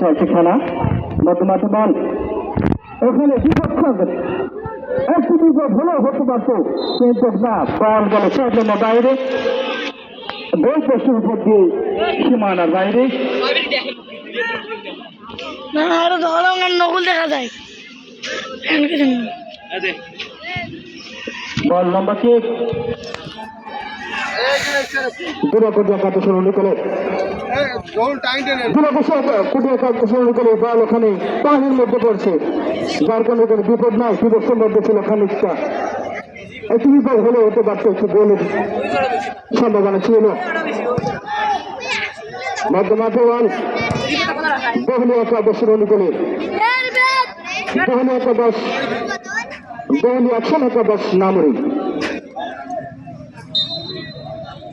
চলছে খেলা মধ্যমাঠে বল। ওখানে বিপক্ষ একটু বিপদ হলেও হতে পারতো কিন্তু না বল গেল চারজনের বাইরে। গোল পোস্টের উপর দিয়ে সীমানার বাইরে। না আরও ধরো আমার নকুল দেখা যায়। বল লম্বা কিক ওখানে পানির মধ্যে পড়ছে। যার কারণে কোনো বিপদ নাই বিপক্ষের মধ্যে ছিল খানিকটা। একটু বিপদ হলে হতে পারতো একটু গোলের সম্ভাবনা ছিল। মধ্যমাঠে বল বহুলি একাদশ শুরু করে। বহুলি একাদশ বহুলি একশো একাদশ নামরি।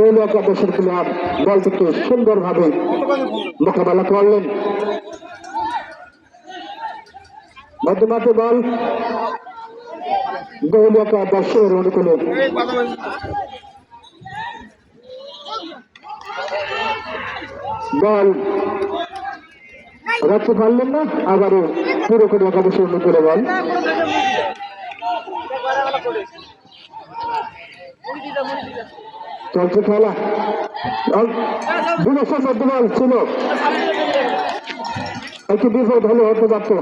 দৌল একাদশের প্লেয়ার বলটিকে সুন্দরভাবে মোকাবেলা করলেন। মধ্যমাঠে বল। দৌল একাদশের অনুকূলে। বল। রাখতে পারলেন না, আবারও পুরো করে একাদশের অনুকূলে বল। চলছে খেলা বিদেশের মধ্যে বল ছিল। একটু বিপদ হলে হতে পারতো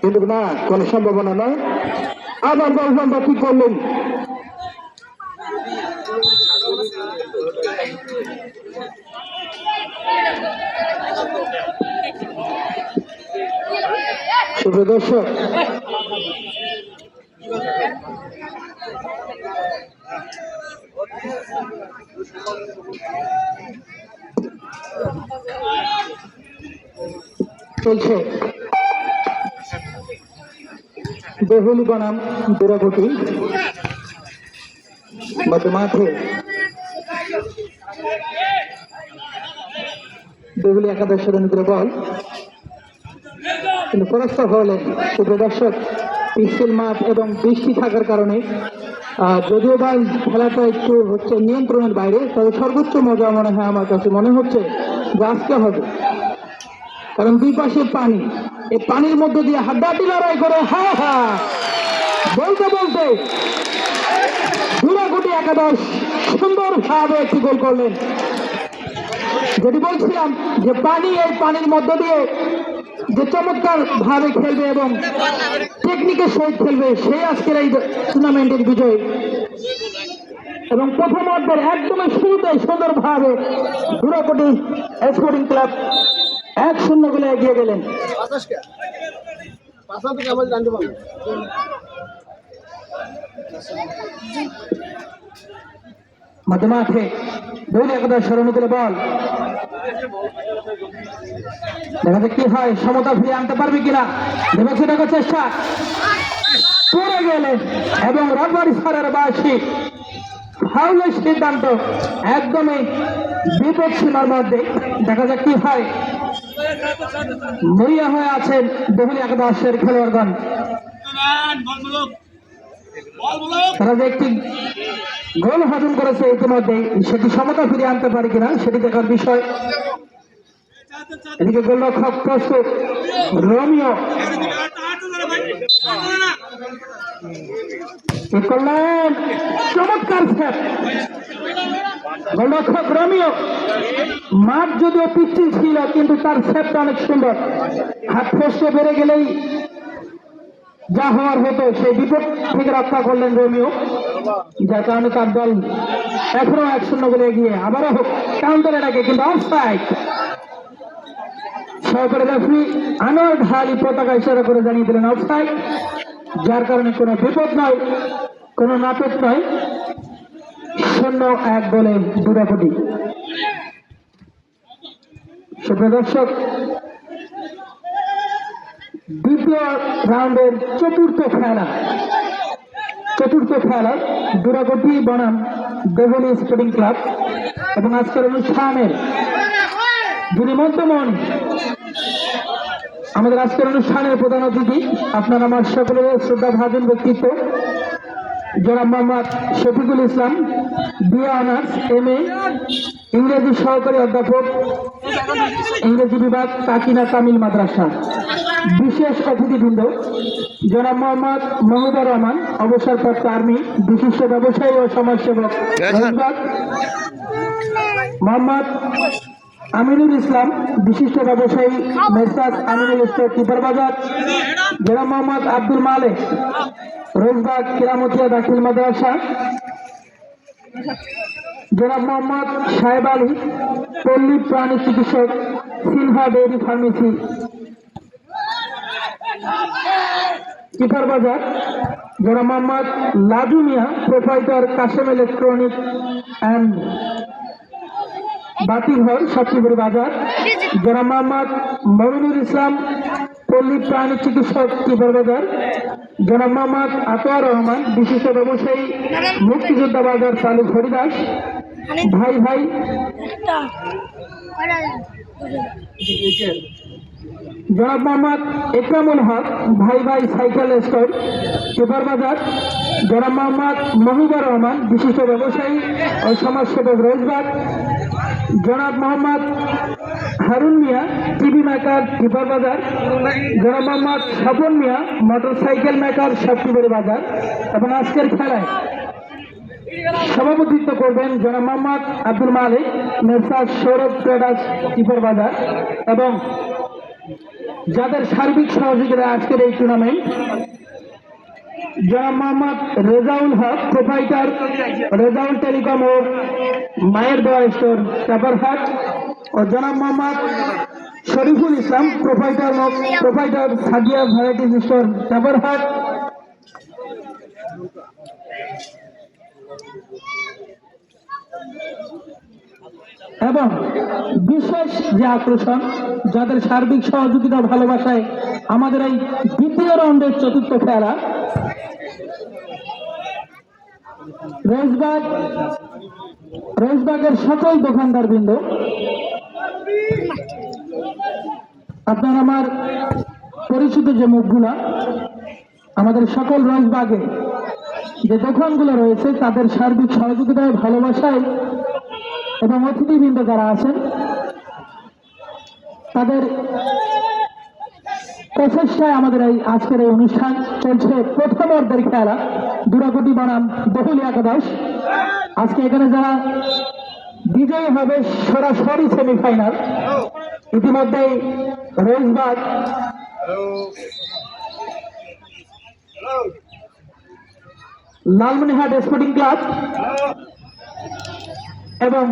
কিন্তু না, কোনো সম্ভাবনা নয় আবার লম্বা কি করলেন। শুভ দর্শক চলছে। বেহুলি বনাম মধ্যে মাঠে। বেহুলি একাদশের অনুগ্রহ বল। কিন্তু পরাস্ত হলেন দর্শক পিস্তিল মাঠ এবং বৃষ্টি থাকার কারণে যদিও বা খেলাটা একটু হচ্ছে নিয়ন্ত্রণের বাইরে, তবে সর্বোচ্চ মজা মনে হয় আমার কাছে মনে হচ্ছে যে আজকে হবে। কারণ দুই পাশে পানি। এই পানির মধ্যে দিয়ে হাড্ডাটি লড়াই করে হা হা বলতে বলতে দুরাগুটি একাদশ সুন্দরভাবে একটি গোল করলেন। যদি বলছিলাম যে পানি এই পানির মধ্য দিয়ে যে চমৎকার ভাবে খেলবে এবং টেকনিকের সহিত খেলবে সেই আজকের এই টুর্নামেন্টের বিজয়। এবং প্রথম অর্ধের একদমই শুরুতে সুন্দরভাবে দুরাকোটি স্পোর্টিং ক্লাব এক শূন্য গোলে এগিয়ে গেলেন। জানতে মধ্যে মাঠে দৌড়ে একাদশ করে বল দেখা যাক কি হয় সমতা ফিরিয়ে আনতে পারবে কিনা? দেবশ্রী দেখার চেষ্টা। পড়ে গেলেন এবং রববারি সারের বাসী ফাউলের সিদ্ধান্ত একদমই বিপদ সীমার মধ্যে দেখা যাক কি হয়। মরিয়া হয়ে আছেন বহুল একাদশের খেলোয়াড়গণ। তারা যে একটি গোল হজম করেছে ইতিমধ্যে। সেটি সমতা ফিরিয়ে আনতে পারে কিনা, সেটি দেখার বিষয়। এদিকে গোলরক্ষক প্রস্তুত। রোমিও। করলেন। চমৎকার গোলরক্ষক রোমিও। মাঠ যদিও পিচ্ছিল ছিল, কিন্তু তার সেটটা অনেক সুন্দর। হাত ফসকে বেড়ে গেলেই যা হওয়ার হতো, সেই বিপদ থেকে রক্ষা করলেন রোমিও। যার কারণে তার দল এখনও এক শূন্য বলে এগিয়ে, আবারও কাউন্টার এটাকে কিন্তু অফসাইড সহকারী রেফারি আনোয়ার ঢালি পতাকা ইশারা করে জানিয়ে দিলেন অফসাইড যার কারণে কোনো বিপদ নয়, কোনো নাটক নয়। শূন্য এক বলে দুরাপটি সুপ্রিয় দর্শক দ্বিতীয় রাউন্ডের চতুর্থ খেলা। চতুর্থ খেলা দুরাগটি বনাম দেবলী স্পোর্টিং ক্লাব এবং আজকের অনুষ্ঠানের যিনি আমাদের আজকের অনুষ্ঠানের প্রধান অতিথি আপনার আমার সকলের শ্রদ্ধা ভাজন ব্যক্তিত্ব, জনাব Mohammad Shafiqul Islam, B A honours, M A, ইংরেজি সহকারী অধ্যাপক, ইংরেজি বিভাগ, কাকিনা তামিল মাদ্রাসা। বিশেষ অতিথিবৃন্দ জনাব মোহাম্মদ মহিবুর রহমান অবসরপ্রাপ্ত আর্মি বিশিষ্ট ব্যবসায়ী ও সমাজসেবক মোহাম্মদ আমিনুল ইসলাম বিশিষ্ট ব্যবসায়ী মেসাজ আমিনুল ইসলাম টিপার বাজার। জনাব মোহাম্মদ আব্দুল মালেক রোজবাগ কিরামতিয়া দাখিল মাদ্রাসা। জনাব মোহাম্মদ সাহেব আলী পল্লী প্রাণী চিকিৎসক সিনহা ডেয়ারি ফার্মেসি। চিপার বাজার জনাব Mohammad Laju Mia proprietor Kashem electronic and বাতিঘর সচিবের বাজার। জনাব মোহাম্মদ মমিনুর ইসলাম পল্লী প্রাণী চিকিৎসক চিপার বাজার। জনাব মোহাম্মদ আতোয়ার রহমান বিশিষ্ট ব্যবসায়ী মুক্তিযোদ্ধা বাজার চালু হরিদাস। ভাই ভাই। জনাব মোহাম্মদ একরামুল হক, ভাই ভাই সাইকেল স্টোর পেপার বাজার, জনাব মোহাম্মদ মহিবুর রহমান, বিশিষ্ট ব্যবসায়ী ও সমাজসেবক রোজবাগ জনাব মোহাম্মদ হারুন মিয়া, টিভি মেকার টিপার বাজার, জনাব Mohammad Swapan Mia motorcycle maker Saptibari বাজার এবং আজকের খেলায় সভাপতিত্ব করবেন জনাব মোহাম্মদ আব্দুল মালিক, মেসার সৌরভ ট্রেডার্স টিপার বাজার এবং যাদের সার্বিক সহযোগিতা আজকের এই টুর্নামেন্ট জনাব মোহাম্মদ রেজাউল হক প্রোপাইটার রেজাউল টেলিকম ও মায়ের দোয়া স্টোর চাপারহাট ও জনাব Mohammad Shariful Islam proprietor proprietor Sadia varieties store Chaparhat এবং বিশেষ যে আকর্ষণ, যাদের সার্বিক সহযোগিতা ভালোবাসায় আমাদের এই দ্বিতীয় রাউন্ডের চতুর্থ খেলা। রোজবাগ, রোজবাগের সকল দোকানদার বৃন্দ, আপনার আমার পরিচিত যে মুখগুলা, আমাদের সকল রোজবাগে যে দোকানগুলো রয়েছে, তাদের সার্বিক সহযোগিতায় ভালোবাসায় এবং অতিথিবৃন্দ যারা আছেন, তাদের প্রচেষ্টায় আমাদের এই আজকের এই অনুষ্ঠান চলছে। প্রথম অর্ধের খেলা দুরাকটি বনাম বহুল একাদশ আজকে এখানে যারা বিজয়ী হবে সরাসরি সেমিফাইনাল। ইতিমধ্যেই রোজবাগ লালমনিহাট স্পোর্টিং ক্লাব এবং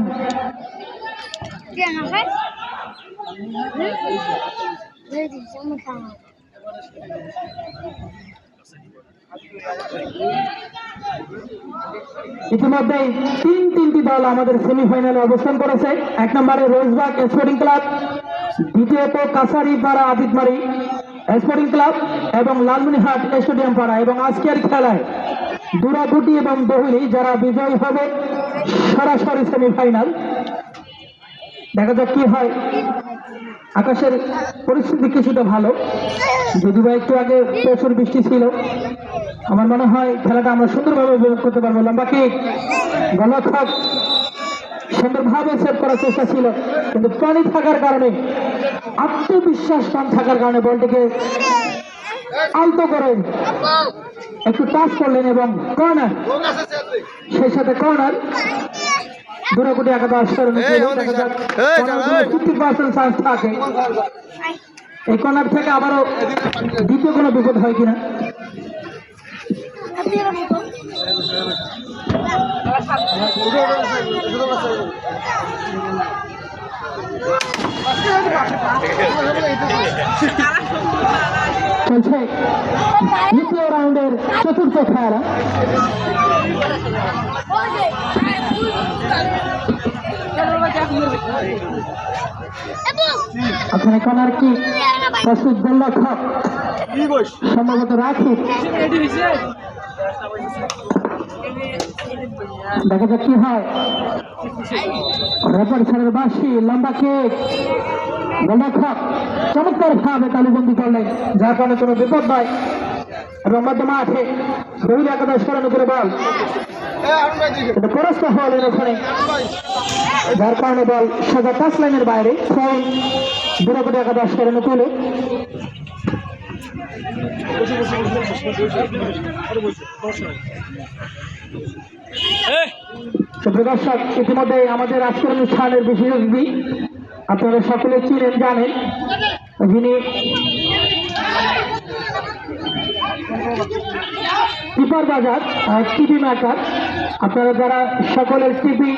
ইতিমধ্যেই তিন তিনটি দল আমাদের সেমিফাইনালে অবস্থান করেছে। এক নম্বরে রোজবাগ স্পোর্টিং ক্লাব দ্বিতীয়ত কাছারি পাড়া আদিতমারি স্পোর্টিং ক্লাব এবং লালমনিহাট স্টেডিয়াম পাড়া। এবং আজকের খেলায় দুরাগুটি এবং দহুলি, যারা বিজয়ী হবে সরাসরি সেমিফাইনাল দেখা যাক কি হয়। আকাশের পরিস্থিতি কিছুটা ভালো। যদি বা একটু আগে প্রচুর বৃষ্টি ছিল। আমার মনে হয় খেলাটা আমরা সুন্দরভাবে উপভোগ করতে পারব। লম্বা কিক গলক্ষক সুন্দরভাবে সেভ করার চেষ্টা ছিল। কিন্তু পানি থাকার কারণে, আত্মবিশ্বাস কম থাকার কারণে বলটিকে আলতো করে। একটু টাচ করলেন এবং কর্নার। সেই সাথে কর্নার। দুটো কোটি একাদশ ফিফটি পার্সেন্ট চান্স থাকে। এই কর্নার থেকে আবারও দ্বিতীয় কোনো বিপদ হয় কিনা? চলছে দ্বিতীয় রাউন্ডের চতুর্থ খেলা। ওখানে কনার কি? প্রস্তুত সম্ভবত রাখি। দেখা যাক কি হয়। রেপার ছেলের বাসি লম্বা কেক গোলরক্ষক চমৎকার ভাবে তালুবন্দি করলেন। যার কারণে কোনো বিপদ নয় এবং মধ্য মাঠে বহুল একাদশ করানো করে বল। কিন্তু পরস্ত হলেন ওখানে যার কারণে বল সোজা টাচ লাইনের বাইরে। ফোন দুরাপটি একাদশ করানো তুলে। দর্শক, ইতিমধ্যে আমাদের আজকের অনুষ্ঠানের বিশেষ অতিথি আপনারা সকলে চিনেন, জানেন। যিনি টিপার বাজার টিভি মেকার, আপনারা যারা সকলের টিভি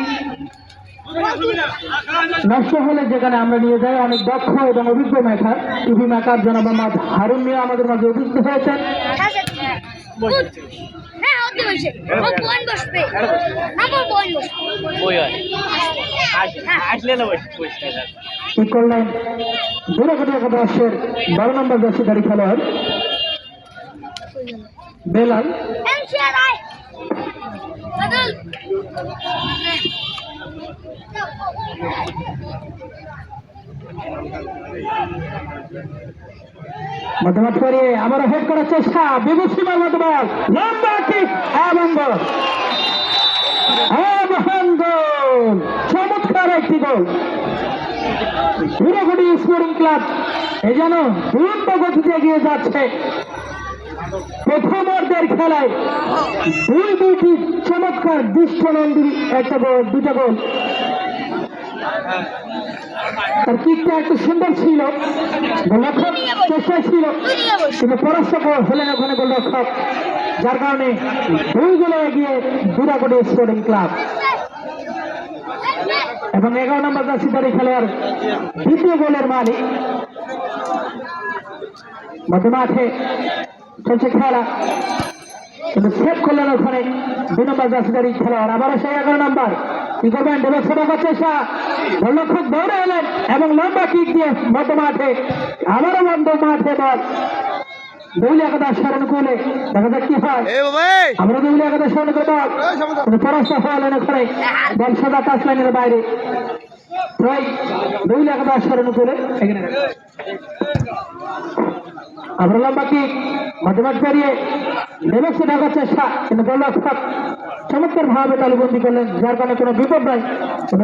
নষ্ট হলে যেখানে আমরা নিয়ে যাই, অনেক দক্ষ এবং অভিজ্ঞ মেকার, টিভি মেকার জনাব মোহাম্মদ হারুন মিয়া আমাদের মাঝে উপস্থিত হয়েছেন। হ্যাঁ হতে বসে। বোন বসবে। আমার বোন বসবে। হয়। বারো নম্বর জার্সিধারী খেলোয়াড়। বেলাল। মধ্যমাঠ করে আবারও হেড করার চেষ্টা। বিভূষিমার চমৎকার একটি গোল। হিরোগুড়ি স্পোর্টিং ক্লাব এই যেন দ্রুত গতিতে এগিয়ে যাচ্ছে। প্রথমার্ধের খেলায় দুই দুইটি চমৎকার, দৃষ্টনন্দী একটা গোল, দুটা গোল। তার কিকটা একটু সুন্দর ছিল গোলরক্ষক চেষ্টা ছিল, কিন্তু পরাস্ত হলেন ওখানে গোলরক্ষক, যার কারণে দুই গোলে এগিয়ে দুরাকোটি স্পোর্টিং ক্লাব এবং এগারো নম্বর জার্সিদারি খেলোয়াড়, দ্বিতীয় গোলের মালিক। মধ্য মাঠে চলছে খেলা, কিন্তু সেভ করলেন ওখানে। দুই নম্বর জার্সিদারি খেলোয়াড়, আবারও সেই এগারো নম্বর। কি করবেন? ছোট চেষ্টা গোলরক্ষক দৌড়ে এলেন এবং লম্বা কিক দিয়ে মধ্য মাঠে আবারও বন্ধ মাঠে বল দৌলি একাদশ স্মরণ করলে দেখা যাক কি হয়। আমরা দৌলি একাদশ স্মরণ করব। পরাস্ত হলেন ওখানে বল সাদা টাচ লাইনের বাইরে। চমৎকার ভাবে তালুবন্দি করলেন, যার কারণে কোনো বিপদ নাই।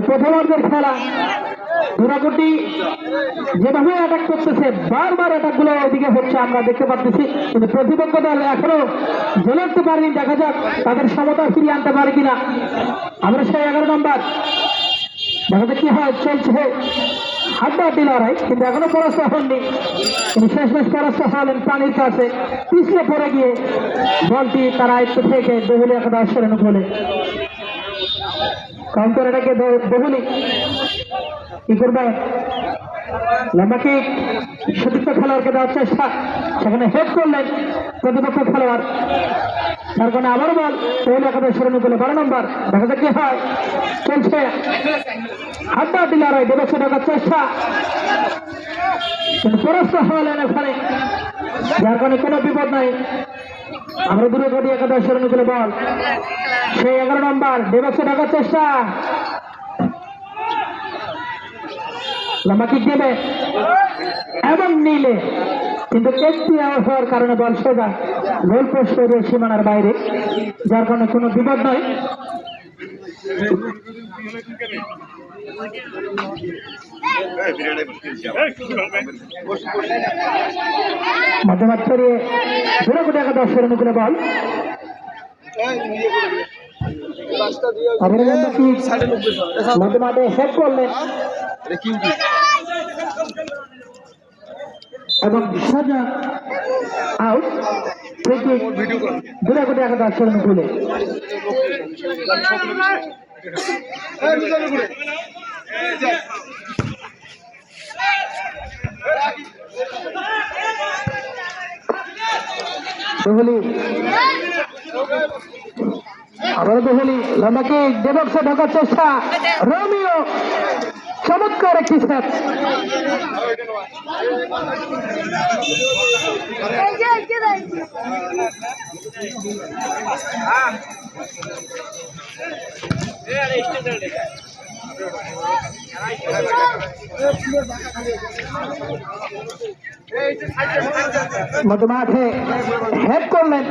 প্রথমার্ধের খেলা, দুরাকুটি যেভাবে অ্যাটাক করতেছে, বারবার অ্যাটাকগুলো ওদিকে হচ্ছে, আমরা দেখতে পাচ্ছি কিন্তু প্রতিপক্ষ দল এখনও উঠতে পারেনি, দেখা যাক তাদের সমতা ফিরিয়ে আনতে পারে কিনা। আমরা সেই এগারো নম্বর। দেখা কি হয়? চলছে হাড্ডাহাড্ডি লড়াই কিন্তু এখনও পরাস্ত হননি। কিন্তু শেষ শেষ পরাস্ত হলেন পানির কাছে পিছলে পড়ে গিয়ে বলটি তার আয়ত্ত থেকে বহুলি একটা সরানো বলে কাউন্টার এটাকে বহুলি কি করবে? লম্বাকে সতীর্থ খেলোয়াড়কে দেওয়ার চেষ্টা? সেখানে হেড করলেন প্রতিপক্ষ খেলোয়াড়। তার কারণে আবারও বল বহুলি একাদশ সরানো বলে বারো নম্বর। দেখা যাক কি হয়। চলছে। হাড্ডা লড়াই দেবস্ব ঢোকার চেষ্টা। কিন্তু পরাস্ত হলেন ওখানে যার কারণে কোনো বিপদ নাই। আমরা দূরে কোটি একাদশ সরণ করে বল। সেই এগারো নম্বর দেবস্ব ঢোকার চেষ্টা। লম্বা কিক দেবে এবং নিলে। কিন্তু একটি আওয়াজ হওয়ার কারণে বল সোজা। গোল পোস্ট করে সীমানার বাইরে। যার কারণে কোনো বিপদ নয়। মধ্যমাঠ ছড়িয়ে দূরে কোটি একাদশ সরণ করে বল। অভিনন্দন কি মধ্যমাঠে হেড করলেন। এবং সাজা আউট থেকে খুলে। কোহলি আবার কোহলি লম্বাকে দেবক্সে ঢোকার চেষ্টা রোমিও চমৎকার একটি দেখ। মধ্যমাঠে হেড করলেন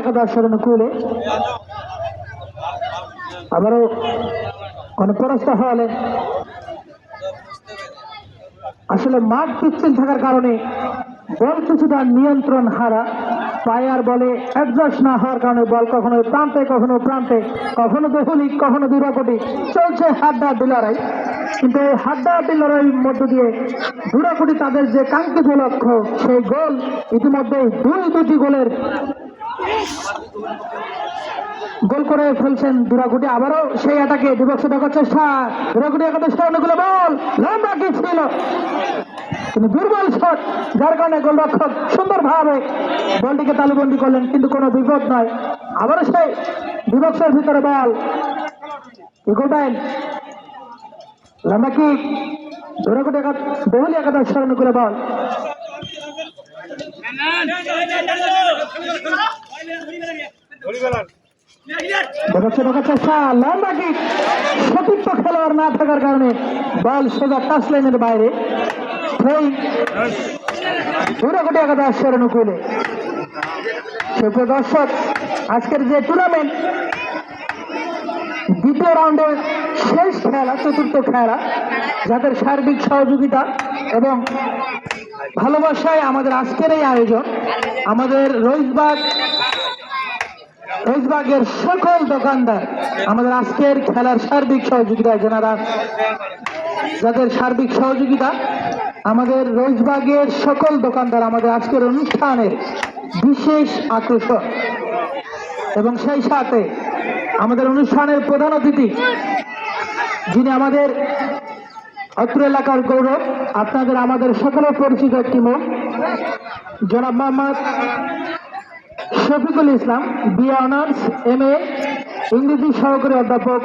একাদশের অনুকূলে। আবারও অনুপরস্ত হলে আসলে মাঠ পিচ্ছিল থাকার কারণে বল কিছুটা নিয়ন্ত্রণ হারা। পায়ার বলে অ্যাডজাস্ট না হওয়ার কারণে বল কখনো প্রান্তে কখনো প্রান্তে, কখনো দহলি কখনো দুরাকটি। চলছে হাড্ডাহাড্ডি লড়াই। কিন্তু এই হাড্ডাহাড্ডি লড়াইয়ের মধ্য দিয়ে দুরাকটি তাদের যে কাঙ্ক্ষিত লক্ষ্য, সেই গোল ইতিমধ্যে দুই দুটি গোলের গোল করে ফেলছেন দুরাগুটি আবারও সেই অ্যাটাকে বিভক্ত দেখার চেষ্টা দুরাগুটি একাদশ অনুকূলে বল। লম্বা কি ছিল। কিন্তু দুর্বল শট যার কারণে গোলরক্ষক সুন্দরভাবে বলটিকে তালুবন্দি করলেন, কিন্তু কোনো বিপদ নয়। আবারও সেই বিভক্সের ভিতরে বল। বহুলি একাদশ বল। দেখাচ্ছে দেখাচ্ছে চেষ্টা লম্বা খেলোয়াড় না থাকার কারণে বল সোজা টাচ লাইনের বাইরে। অনুকূলে সুপ্রিয় দর্শক, আজকের যে টুর্নামেন্ট দ্বিতীয় রাউন্ডের শেষ খেলা, চতুর্থ খেলা, যাদের সার্বিক সহযোগিতা এবং ভালোবাসায় আমাদের আজকের এই আয়োজন, আমাদের রইসবাগ রইসবাগের সকল দোকানদার, আমাদের আজকের খেলার সার্বিক সহযোগিতা যারা যাদের সার্বিক সহযোগিতা আমাদের রোজবাগের সকল দোকানদার আমাদের আজকের অনুষ্ঠানের বিশেষ আকর্ষণ। এবং সেই সাথে আমাদের অনুষ্ঠানের প্রধান অতিথি, যিনি আমাদের অত্র এলাকার গৌরব, আপনাদের আমাদের সকলের পরিচিত একটি মুখ জনাব Mohammad Shafiqul Islam, B honours, M A, ইংরেজি সহকারী অধ্যাপক,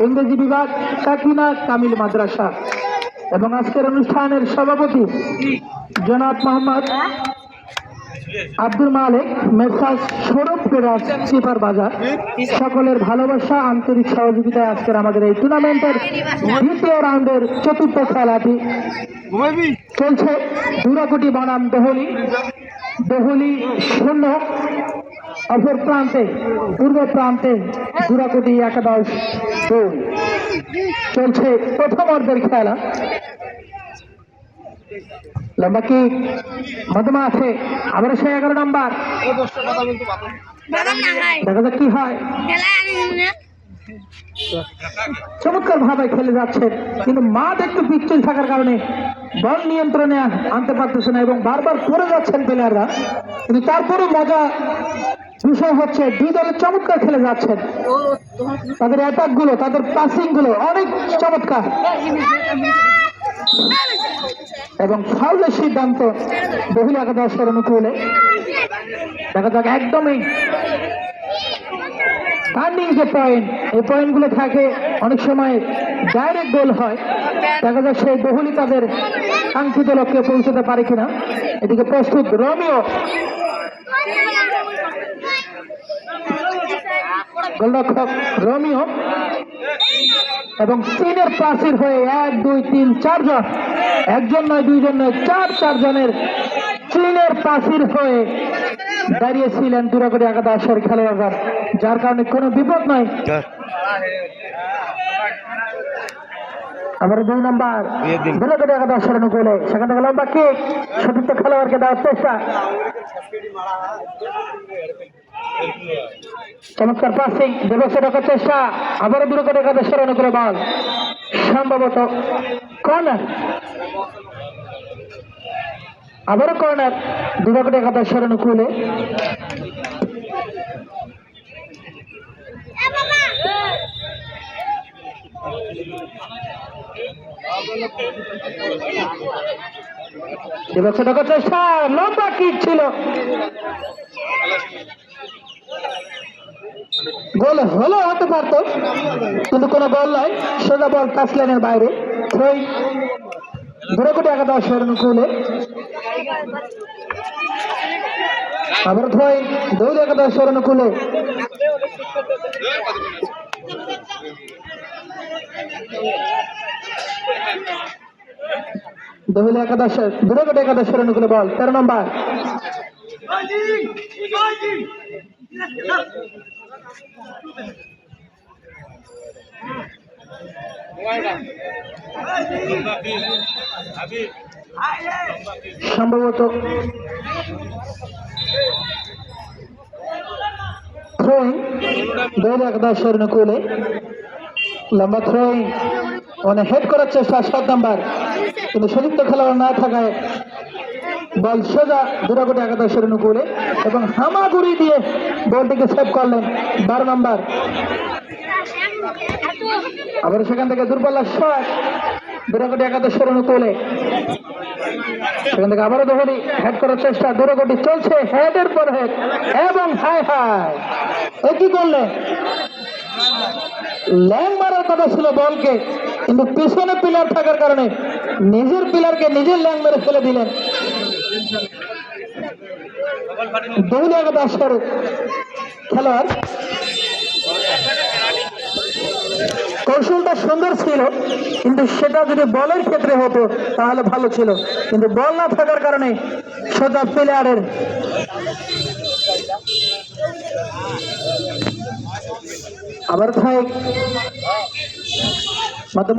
ইংরেজি বিভাগ, কাকিনা কামিল মাদ্রাসা। এবং আজকের অনুষ্ঠানের সভাপতি জনাব মোহাম্মদ আব্দুল মালিক, মেসাজ সৌরভ পেরাজ চিপার বাজার। সকলের ভালোবাসা, আন্তরিক সহযোগিতায় আজকের আমাদের এই টুর্নামেন্টের দ্বিতীয় রাউন্ডের চতুর্থ খেলাটি চলছে। দুরাকোটি বনাম দহলি। দহলি শূন্য অপর প্রান্তে, পূর্ব প্রান্তে দুরাকোটি একাদশ চলছে খেলা। মধ্যমা আছে। আবার এগারো দেখা যাক কি হয়। চমৎকার ভাবে খেলে যাচ্ছেন। কিন্তু মাঠ একটু পিচ্ছিল থাকার কারণে বল নিয়ন্ত্রণে আনতে পারতেছে না এবং বারবার করে যাচ্ছেন প্লেয়াররা কিন্তু তারপরেও মজা বিষয় হচ্ছে দুই দলের চমৎকার খেলে যাচ্ছেন। তাদের অ্যাটাকগুলো, তাদের পাসিংগুলো অনেক চমৎকার। এবং ফাউলের সিদ্ধান্ত বহুল একাদশের অনুকূলে। দেখা যাক, একদমই টার্নিং যে পয়েন্ট এই পয়েন্টগুলো থাকে, অনেক সময় ডাইরেক্ট গোল হয়। দেখা যাক সেই বহুলই তাদের কাঙ্ক্ষিত লক্ষ্যে পৌঁছতে পারে কিনা। এদিকে প্রস্তুত রোমিও। গোলরক্ষক রোমিও এবং তিনের প্রাচীর হয়ে এক দুই তিন চারজন একজন নয় দুইজন নয় চার চারজনের চীনের প্রাচীর হয়ে দাঁড়িয়েছিলেন দুরাগড়ি একাদশের খেলোয়াড়রা। যার কারণে কোনো বিপদ নয় আবার দুই নাম্বার দুরাগড়ি একাদশের অনুকূলে। সেখান থেকে লম্বা কিক সতীর্থ খেলোয়াড়কে দেওয়ার চেষ্টা চমৎকার পাসিং দেবস্ব রাখার চেষ্টা আবারও দুরাগড়ি একাদশের অনুকূলে বল সম্ভবত কর্নার আবারও কর্নার দুরাগড়ি একাদশের অনুকূলে। এবার ছোট চেষ্টা লম্বা কিক ছিল। গোল হলো হতে পারতো, কিন্তু কোনো বল নয় সোজা বল টাচ লাইনের বাইরে থ্রোয়িং ধরে কোটি একাদশের অনুকূলে আবার থ্রোয়িং দৌড় একাদশের অনুকূলে দহিল একাদশের দূরে কোটি একাদশের অনুকূলে বল। তেরো নম্বর। সম্ভবত থ্রোয়িং দৌড় একাদশের অনুকূলে লম্বা থ্রোয়িং মানে হেড করার চেষ্টা সাত নাম্বার কিন্তু সযুক্ত খেলোয়াড় না থাকায় বল সোজা একাদশের অনুকূলে এবং হামাগুড়ি দিয়ে বলটিকে সেভ করলেন বারো নাম্বার। আবার সেখান থেকে দুর্বলার শট দুরাগোটি একাদশের অনুকূলে সেখান থেকে আবারও হেড করার চেষ্টা, দুরাগোটি চলছে হেডের পর হেড এবং হাই হাই এ কি করলেন ল্যাং মারার কথা ছিল বলকে, কিন্তু পিছনে পিলার থাকার কারণে নিজের পিলারকে নিজের ল্যাং মেরে ফেলে দিলেন। দৌলিয়া দাসের খেলোয়াড় কৌশলটা সুন্দর ছিল, কিন্তু সেটা যদি বলের ক্ষেত্রে হতো, তাহলে ভালো ছিল। কিন্তু বল না থাকার কারণে সোজা প্লেয়ারের আবার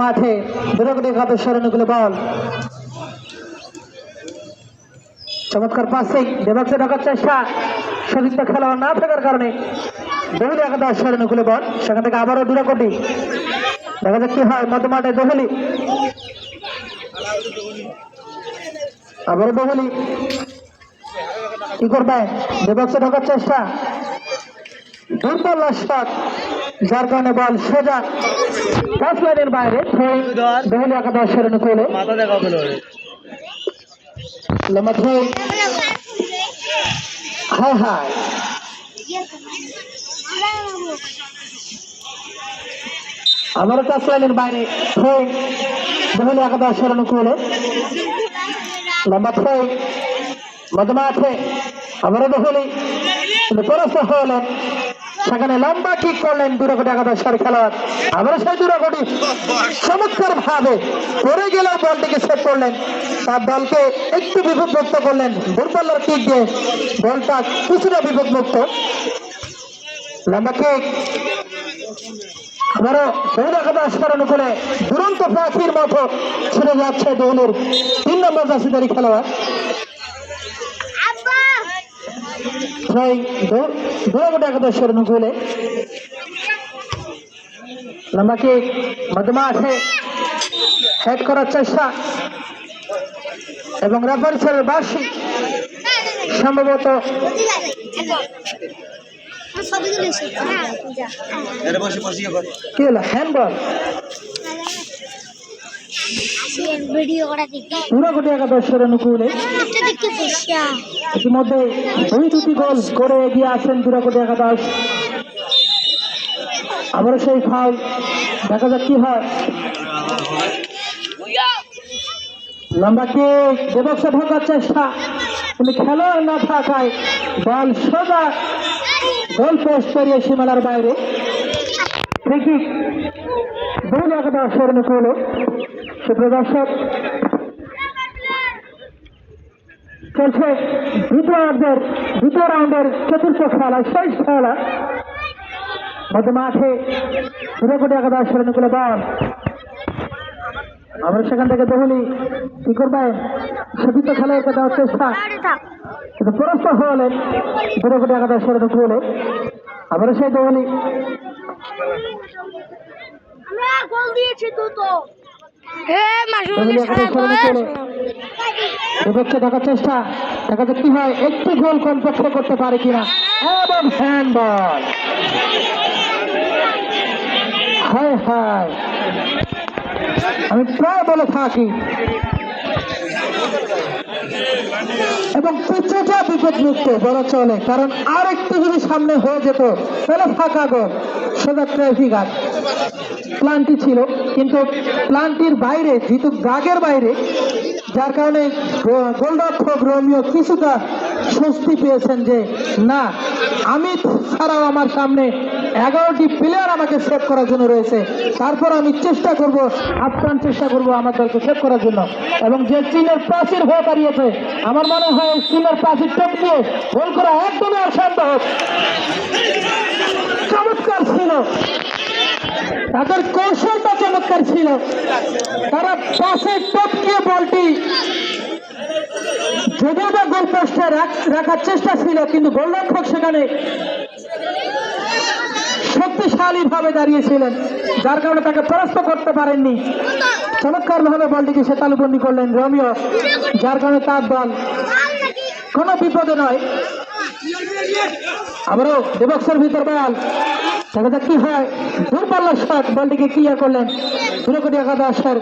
মাঠে বিরোধী একাদশের অনুকূলে বল। চমৎকার পাসিং দেবাক্সে ঢাকার চেষ্টা। সতীর্থ খেলোয়াড় না থাকার কারণে দহলি একাদশের অনুকূলে বল। সেখান থেকে আবারও দুরাকোটি। দেখা যাক কি হয় মধ্য মাঠে দহলি। আবারও দহলি। কি করবে? দেবাক্সে ঢাকার চেষ্টা। দুর্বল শট যার কারণে বল সোজা। লাইনের বাইরে। দহলি একাদশের অনুকূলে। মাথা দেখা থ্রো হায় হায় আবারও টাচ লাইনের বাইরে। থ্রো দহলি একাদশের অনুকূলে। লম্বা থ্রো মধ্যমা আছে দহলি কিন্তু পরাস্ত হলেন। সেখানে লম্বা কিক করলেন দুরাকোটি একাদশের খেলোয়াড়। আবারও সেই দুরাকোটি চমৎকার ভাবে পড়ে গেলেও বলটিকে সেভ করলেন। তার দলকে একটু বিপদমুক্ত করলেন। দুর্বলার কিক দিয়ে বলটা কিছুটা বিপদমুক্ত। লম্বা কিক আবারও দৌড় একাদশের অনুকূলে দুরন্ত পাখির মতো ছেড়ে যাচ্ছে দৌলের। তিন নম্বর জাসিদারি খেলোয়াড়। প্রায় দৌড়াগোটা একাদশের অনুকূলে লম্বাকে মধ্যমাঠে হেড করার চেষ্টা। এবং রেফারিসের বার্ষিক। সম্ভবত হ্যাঁ কি হলো? হ্যান্ডবল একাদশের অনুকূলে। বসিয়া ইতিমধ্যে দুই দুটি গোল করে এগিয়ে একাদশ আবারও সেই ফাউল দেখা যাক কি হয়। লম্বাকে দেবক্ষে ঢোকার চেষ্টা। কিন্তু খেলোয়াড় না থাকায় বল সোজা গোল পোস্ট করিয়ে সীমানার বাইরে। ফ্রিকিক দুই একাদশের অনুকূলে। সুপ্রদর্শক, চলছে দ্বিতীয় রাউন্ডের দ্বিতীয় রাউন্ডের চতুর্থ খেলা, শেষ খেলা। মধ্য মাঠে দুর্গাপটি একাদশের অনুকূলে বল। আমরা সেখান থেকে দহলি, কি করবে? সতীর্থ খেলোয়াড়কে দেওয়ার চেষ্টা। কিন্তু পরাস্ত হলেন দুর্গাপটি একাদশের অনুকূলে। আবার সেই দহলি। আমরা গোল দিয়েছি তো দেখার চেষ্টা দেখা যাক কি হয় একটু গোল কমপক্ষে করতে পারে কিনা। এবং হ্যান্ড বল হায় হায়। আমি প্রায় বলে থাকি। এবং কিছুটা বিপদমুক্ত বলা চলে কারণ আর একটু যদি সামনে হয়ে যেত তাহলে ফাঁকা গোল। সোজা ট্রাফিক আর প্লান্টি ছিল। কিন্তু প্লান্টির বাইরে যেহেতু গাগের বাইরে, যার কারণে গোলরক্ষক রোমিও কিছুটা স্বস্তি পেয়েছেন যে, না, আমি ছাড়াও আমার সামনে এগারোটি প্লেয়ার আমাকে সেভ করার জন্য রয়েছে। তারপর আমি চেষ্টা করব, আপ্রাণ চেষ্টা করব আমার দলকে সেভ করার জন্য। এবং যে চীনের প্রাচীর হয়ে দাঁড়িয়েছে, আমার মনে হয় চীনের প্রাচীর টেপ দিয়ে গোল করা একদমই অসম্ভব। চমৎকার ছিল। তাদের কৌশলটা চমৎকার ছিল। তারা পাশে টপকিয়ে বলটি যদিও বা গোল পোস্টে রাখার চেষ্টা ছিল, কিন্তু গোলরক্ষক সেখানে শক্তিশালী ভাবে দাঁড়িয়েছিলেন, যার কারণে তাকে পরাস্ত করতে পারেননি। চমৎকার ভাবে বলটিকে সে তালুবন্দি করলেন রোমিও, যার কারণে তার দল কোনো বিপদে নয়। আবারও দেবক্সের ভিতর বল। দেখা কি হয় দূরপাল্লার শট, বলটিকে ক্লিয়ার করলেন দুটো কোটি একাদশের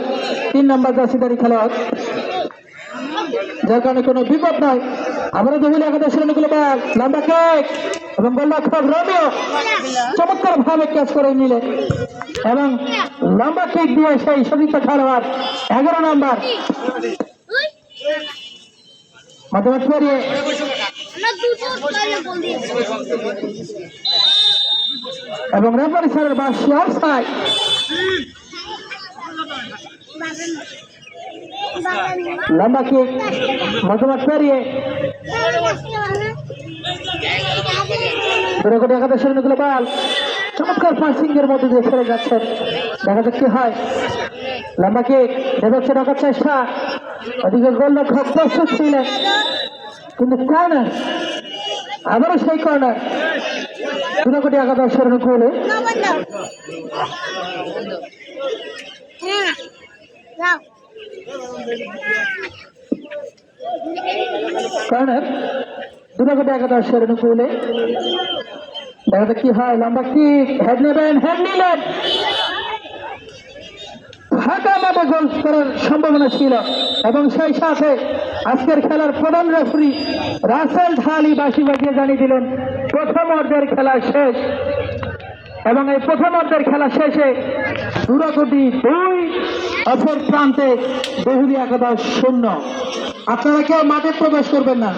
তিন নম্বর জাসিদারি খেলোয়াড়। যার কারণে কোনো বিপদ নয় আবারও দেহুল একাদশের অনুকূলে বল লম্বা কেক এবং গোলরক্ষক রোমিও। চমৎকার ভাবে ক্যাচ করে নিলেন। এবং লম্বা কিক দিয়ে সেই সতীর্থ খেলোয়াড় এগারো নম্বর। মধ্যমাঠ পেরিয়ে আমরা দুটো বলে বল দিয়েছি এবং রেফারি স্যারের বাসি অফসাইড লম্বা কিক মধ্যমাঠ পেরিয়ে। দুটো কোটি একাদশের অনুকূলে বল। চমৎকার পাসিং এর মধ্যে দিয়ে ফেলে যাচ্ছেন। দেখা যাক কি হয়। লম্বা কিক দেবক্ষে রাখার চেষ্টা। ওদিকে গোলরক্ষক প্রস্তুত ছিলেন। কিন্তু কর্নার, আবারও সেই কর্নার। কোটি অনুকূলে হ্যাঁ যাও কর্নার দুটো কোটি একাদশের অনুকূলে দেখা কি হয়, লম্বা কিক হেড নেবেন হেড নিলেন। ফাঁকা গোল করার সম্ভাবনা ছিল, এবং সেই সাথে আজকের খেলার প্রধান রেফারি রাসেল ঢালি বাসি বাজিয়ে জানিয়ে দিলেন, প্রথম অর্ধের খেলা শেষ। এবং এই প্রথম অর্ধের খেলা শেষে দুরাকটি দুই, অপর প্রান্তে বহুলি একাদশ শূন্য। আপনারা কেউ মাঠে প্রবেশ করবেন না।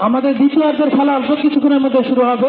আমাদের দ্বিতীয় অর্ধের খেলা অল্প কিছুক্ষণের মধ্যে শুরু হবে।